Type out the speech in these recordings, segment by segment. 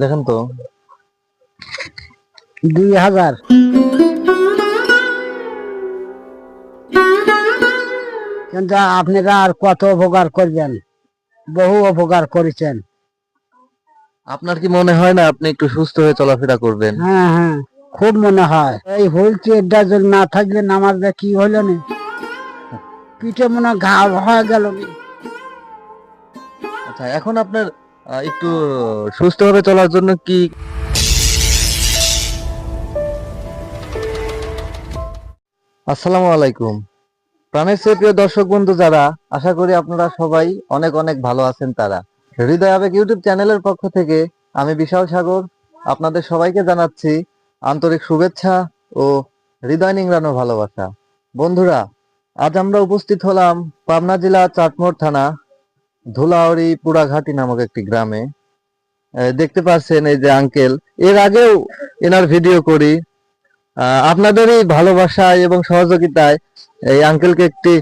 দেখেন তো। দুই হাজার। কিন্তু আপনারা আর কত উপকার করবেন? বহু উপকার করেছেন। আপনার কি মনে হয় না আপনি একটু সুস্থ হয়ে চলাফেরা করবেন? হ্যাঁ হ্যাঁ খুব মনে হয়। এই হুইল চেয়ারটা যদি না থাকলে নামাজ কি হইল না? পিঠে মনে হয় ঘা হয়ে গেল আচ্ছা এখন আপনার একটু সুস্থভাবে চলার জন্য কি আসসালামু আলাইকুম। প্রাণের প্রিয় দর্শক বন্ধু যারা, আশা করি আপনারা সবাই অনেক অনেক ভালো আছেন তারা। হৃদয় আবেগ ইউটিউব চ্যানেলের পক্ষ থেকে আমি বিশাল সাগর আপনাদের সবাইকে জানাচ্ছি আন্তরিক শুভেচ্ছা ও হৃদয় নিংড়ানো ভালোবাসা। বন্ধুরা, আজ আমরা উপস্থিত হলাম পাবনা জেলা চাটমোড় থানা ধুলাউড়ি পুরাঘাটি নামক একটি গ্রামে দেখতে পাচ্ছেন এই যে আঙ্কেল। এর আগেও এনার ভিডিও করি। আপনাদেরই ভালোবাসায় এবং সহযোগিতায় এই আঙ্কেলকে একটি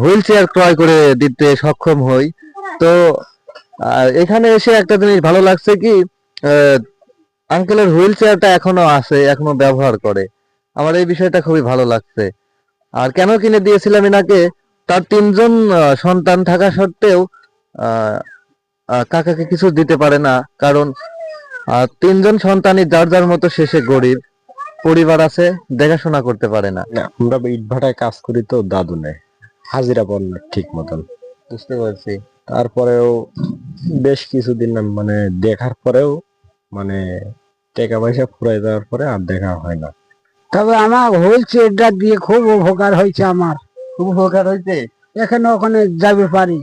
হুইল চেয়ার ক্রয় করে দিতে সক্ষম হই। তো এখানে এসে একটা জিনিস ভালো লাগছে কি আঙ্কেলের হুইল চেয়ারটা এখনও আছে, এখনও ব্যবহার করে। আমার এই বিষয়টা খুবই ভালো লাগছে। আর কেন কিনে দিয়েছিলাম এনাকে? তার তিনজন সন্তান থাকা সত্ত্বেও কাকাকে কিছু দিতে পারে না। কারণ তিনজন সন্তানই যার যার মতো শেষে গরিব। পরিবার আছে দেখাশোনা করতে পারে না। আমরা ইট ভাটায় কাজ করি তো দাদু নেই। হাজিরা পান ঠিক মতন। বুঝতে পারছি। তারপরেও বেশ কিছুদিন মানে দেখার পরেও মানে টাকা পয়সা ফুরাই যাওয়ার পরে আর দেখা হয় না। তবে আমার হুইল চেয়ারটা দিয়ে খুব উপকার হয়েছে আমার। খুব উপকার হয়েছে এখানে ওখানে যাবে পারি।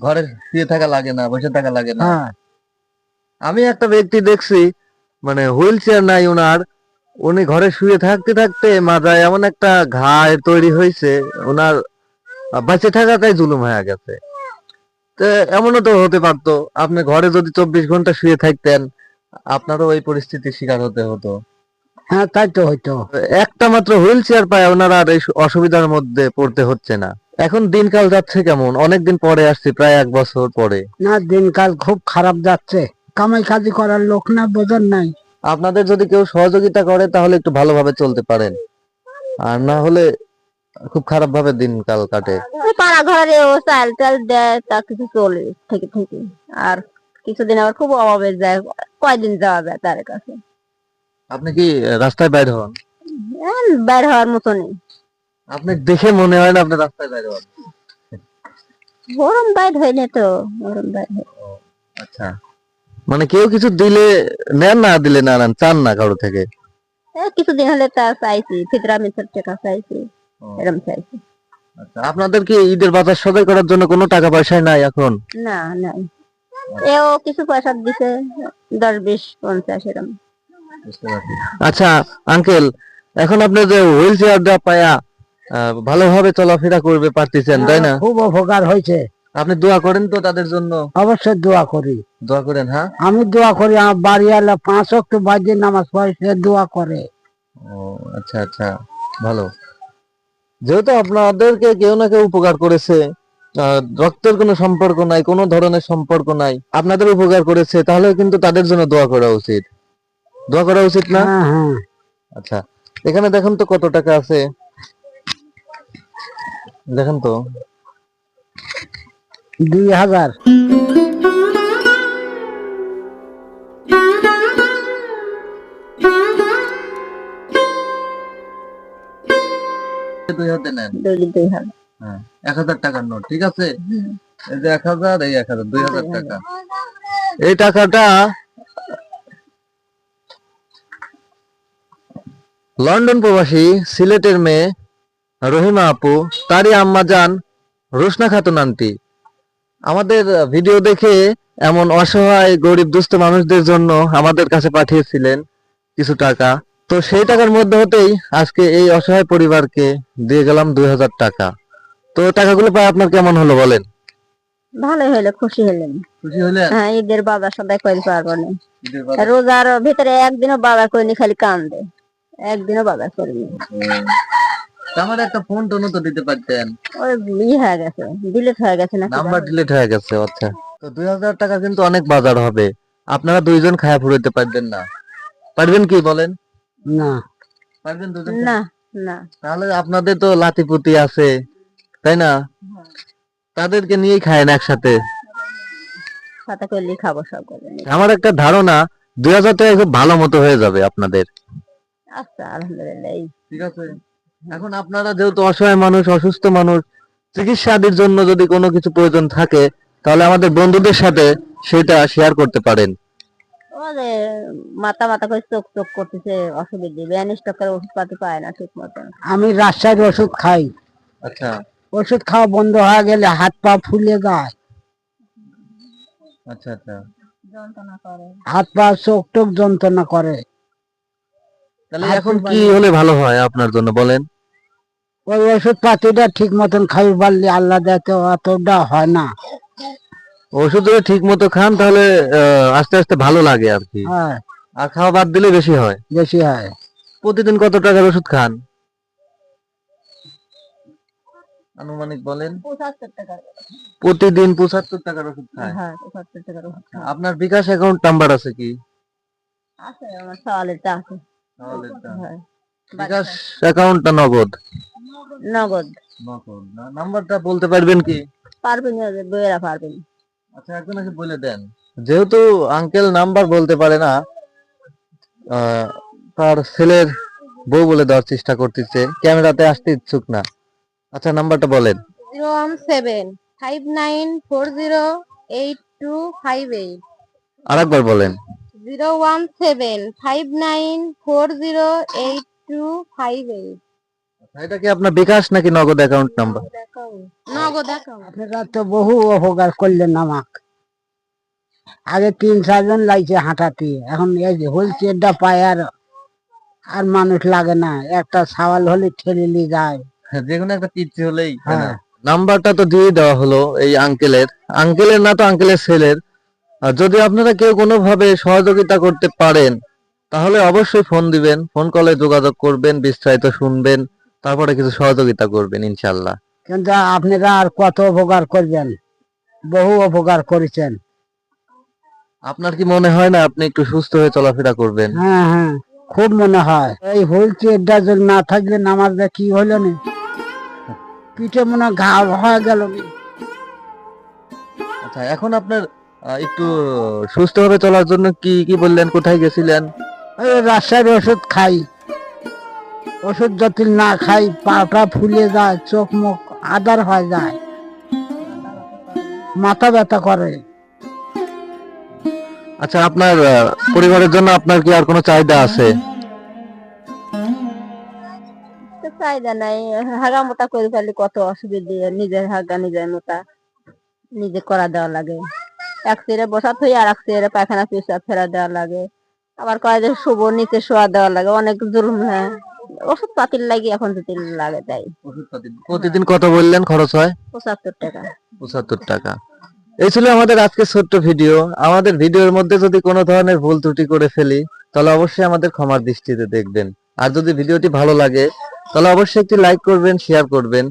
ঘরে শুয়ে থাকা লাগে না বসে থাকা লাগে না। হ্যাঁ। আমি একটা ব্যক্তি দেখছি মানে হুইল চেয়ার নাই ওনার উনি ঘরে শুয়ে থাকতে থাকতে মাথায় এমন একটা ঘায় তৈরি হয়েছে ওনার বেঁচে থাকাটাই জুলুম হয়ে গেছে। তো এমনও তো হতে পারতো আপনি ঘরে যদি চব্বিশ ঘণ্টা শুয়ে থাকতেন আপনারও ওই পরিস্থিতির শিকার হতে হতো। হ্যাঁ তাই তো হইতো একটা মাত্র হুইল চেয়ার পায় ওনারা আর এই অসুবিধার মধ্যে পড়তে হচ্ছে না। এখন দিনকাল যাচ্ছে কেমন? অনেকদিন পরে আসছি প্রায় এক বছর পরে। না দিনকাল খুব খারাপ যাচ্ছে। কামাই কাজি করার লোক না বোঝার নাই। আপনাদের যদি কেউ সহযোগিতা করে তাহলে একটু ভালোভাবে চলতে পারেন। আর না হলে খুব খারাপ ভাবে দিনকাল কাটে। পাড়া ঘরে ও চাল টাল দেয় তা কিছু চলে থেকে থেকে। আর কিছুদিন আবার খুব অভাবে যায় কয়দিন যাওয়া যায় তার কাছে? আপনি কি রাস্তায় বাইর হন? বের হওয়ার মতো নেই আপনি দেখে মনে হয় না আপনি রাস্তায় বাইর হন। গরম বাইর হয় না তো গরম বাইর আচ্ছা। মানে কেউ কিছু দিলে নেন না দিলে না নেন চান না কারও থেকে? এই কিছুদিন হলে তা চাইছি ফিতরা মিত্র টাকা চাইছি এরম চাইছি। আচ্ছা আপনাদের কি ঈদের বাজার সদাই করার জন্য কোনো টাকা পয়সা নাই এখন? না নাই। এও কিছু পয়সা দিছে দশ বিশ পঞ্চাশ এরম। আচ্ছা আঙ্কেল এখন আপনি যে হুইল চেয়ারটা পায়া ভালোভাবে চলাফেরা করবে পারতেছেন তাই না? খুব উপকার হয়েছে। আপনি দোয়া করেন তো তাদের জন্য? অবশ্যই দোয়া করি। দোয়া করেন হ্যাঁ? আমি দোয়া করি আমার বাড়ি আলা পাঁচ অক্ট বাজে নামাজ পড়ে সে দোয়া করে। ও আচ্ছা আচ্ছা ভালো। যেহেতু আপনাদেরকে কেউ না কেউ উপকার করেছে রক্তের কোনো সম্পর্ক নাই কোনো ধরনের সম্পর্ক নাই আপনাদের উপকার করেছে তাহলে কিন্তু তাদের জন্য দোয়া করা উচিত। দোয়া করা উচিত না? হ্যাঁ হ্যাঁ। আচ্ছা এখানে দেখেন তো কত টাকা আছে। দেখেন তো। দুই হাজার। দুই হাতে নেন। হ্যাঁ এক হাজার টাকার নোট ঠিক আছে? এই যে এক হাজার এই এক হাজার দুই হাজার। টাকা। এই টাকাটা লন্ডন প্রবাসী সিলেটের মেয়ে রহিমা আপু তারই আম্মা যান রোশনা খাতুন আন্টি। আমাদের ভিডিও দেখে এমন অসহায় গরিব দুস্থ মানুষদের জন্য আমাদের কাছে পাঠিয়েছিলেন কিছু টাকা। তো সেই টাকার মধ্যে হতেই আজকে এই অসহায় পরিবারকে দিয়ে গেলাম দুই হাজার টাকা। তো টাকাগুলো পাই আপনার কেমন হলো বলেন? ভালোই হইল খুশি হলেন। খুশি হলেন? হ্যাঁ ঈদের বাজার সদাই করে পারব না। রোজার ভিতরে একদিনও বাজার করিনি খালি কান্দে। একদিনও বাজার করিনি। আমার একটা ফোন টোনও তো দিতে পারতেন। ওই ই হয়ে গেছে ডিলেট হয়ে গেছে না নাম্বার ডিলিট হয়ে গেছে আচ্ছা। তো দুই হাজার টাকা কিন্তু অনেক বাজার হবে। আপনারা দুইজন খায়া ফুরাইতে পারবেন না। পারবেন কি বলেন? না। পারবেন দুজন না না। তাহলে আপনাদের তো লাতিপুতি আছে তাই না? তাদেরকে নিয়েই খায়েন একসাথে। সাথে করলে খাব সব করে। আমার একটা ধারণা দুই হাজার টাকা খুব ভালো মতো হয়ে যাবে আপনাদের। আচ্ছা আলহামদুলিল্লাহ ঠিক আছে। এখন আপনারা যেহেতু অসহায় মানুষ অসুস্থ মানুষ চিকিৎসা আদির জন্য যদি কোনো কিছু প্রয়োজন থাকে তাহলে আমাদের বন্ধুদের সাথে সেটা শেয়ার করতে পারেন। মাথা মাথা করে চোখ চোখ করতেছে অসুবিধে ব্যান স্টকের ওষুধ পাতি পায় না ঠিক মতো আমি রাজশাহীর ওষুধ খাই। আচ্ছা। ওষুধ খাওয়া বন্ধ হয়ে গেলে হাত পা ফুলে যায়। আচ্ছা আচ্ছা। যন্ত্রণা করে। হাত পা চোখ টোক যন্ত্রণা করে। তাহলে এখন কি হলে ভালো হয় আপনার জন্য বলেন? ওই ওষুধ পাতিটা ঠিক মতন খাই পারলে আল্লাহ দেখতে অতটা হয় না। ওষুধ ঠিক মতো খান তাহলে আস্তে আস্তে ভালো লাগে আর কি। হ্যাঁ। আর খাওয়া বাদ দিলে বেশি হয়। বেশি হয়। প্রতিদিন কত টাকার ওষুধ খান? আনুমানিক বলেন। প্রতিদিন পঁচাত্তর টাকার ওষুধ খায়? হ্যাঁ পঁচাত্তর টাকার ওষুধ খাই। আপনার বিকাশ অ্যাকাউন্ট নাম্বার আছে কি? আছে আমার সওয়ালেরটা আছে। বিকাশ অ্যাকাউন্টটা নগদ? নগদ। নগদ। নাম্বারটা বলতে পারবেন কি? পারবেন বইয়েরা পারবেন। আচ্ছা একজন বলে দেন। যেহেতু আঙ্কেল নাম্বার বলতে পারে না আহ, তার ছেলের বউ বলে দেওয়ার চেষ্টা করতেছে। ক্যামেরাতে আসতে ইচ্ছুক না। আচ্ছা নাম্বারটা বলেন। Zero one seven five nine four zero eight two five eight. আরেকবার বলেন। Zero one seven five nine four zero eight two five eight এটা কি আপনার বিকাশ নাকি নগদ অ্যাকাউন্ট নাম্বার নগদ অ্যাকাউন্ট আপনারা তো বহু উপকার করলেন আমাক। আগে তিন চারজন লাগছে হাঁটাতে এখন এই যে হুইল চেয়ারটা পায় আর আর মানুষ লাগে না একটা সাওয়াল হলে ঠেলে নিয়ে যায়। যে কোনো একটা পিচ্ছি হলেই। হ্যাঁ। নাম্বারটা তো দিয়ে দেওয়া হলো এই আঙ্কেলের আঙ্কেলের না তো আঙ্কেলের ছেলের। যদি আপনারা কেউ কোনোভাবে সহযোগিতা করতে পারেন তাহলে অবশ্যই ফোন দিবেন ফোন কলে যোগাযোগ করবেন বিস্তারিত শুনবেন তারপরে কিছু সহযোগিতা করবেন ইনশাল্লাহ কিন্তু আপনারা আর কত উপকার করবেন? বহু উপকার করেছেন। আপনার কি মনে হয় না আপনি একটু সুস্থ হয়ে চলাফেরা করবেন? হ্যাঁ হ্যাঁ খুব মনে হয়। এই হুইল চেয়ারটা যদি না থাকলে নামাজ কি হইল না? পিঠে মনে হয় ঘা হয়ে গেল আচ্ছা এখন আপনার একটু সুস্থভাবে চলার জন্য কি কি বললেন? কোথায় গেছিলেন? রাজশাহীর ওষুধ খাই। ওষুধ যদি না খাই পাটা ফুলে যায় চোখ মুখ আদার হয়ে যায়। মাথা ব্যথা করে। আচ্ছা আপনার পরিবারের জন্য আপনার কি আর কোনো চাহিদা আছে? চাহিদা নাই। হাগা মোটা করে ফেললে কত অসুবিধে নিজের হাগা নিজের মোটা নিজে করা দেওয়া লাগে। এক চেয়ারে বসা থই আর এক চেয়ারে পায়খানা পেশাব ফেরা দেওয়া লাগে। আবার কয় যে শুভ নিচে শোয়া দেওয়া লাগে অনেক জুলুম হ্যাঁ। ওষুধ পাতির লাগে এখন যদি লাগে তাই। প্রতিদিন কত বললেন খরচ হয়? পঁচাত্তর টাকা। পঁচাত্তর টাকা। এই ছিল আমাদের আজকে ছোট্ট ভিডিও। আমাদের ভিডিওর মধ্যে যদি কোনো ধরনের ভুল ত্রুটি করে ফেলি তাহলে অবশ্যই আমাদের ক্ষমার দৃষ্টিতে দেখবেন। আর যদি ভিডিওটি ভালো লাগে তাহলে অবশ্যই একটি লাইক করবেন শেয়ার করবেন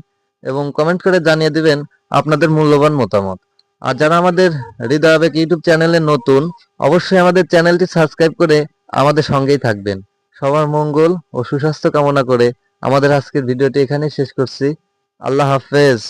এবং কমেন্ট করে জানিয়ে দিবেন আপনাদের মূল্যবান মতামত। আর যারা আমাদের হৃদয় আবেগ ইউটিউব চ্যানেলে নতুন, অবশ্যই আমাদের চ্যানেলটি সাবস্ক্রাইব করে আমাদের সঙ্গেই থাকবেন। সবার মঙ্গল ও সুস্বাস্থ্য কামনা করে আমাদের আজকের ভিডিওটি এখানেই শেষ করছি। আল্লাহ হাফেজ।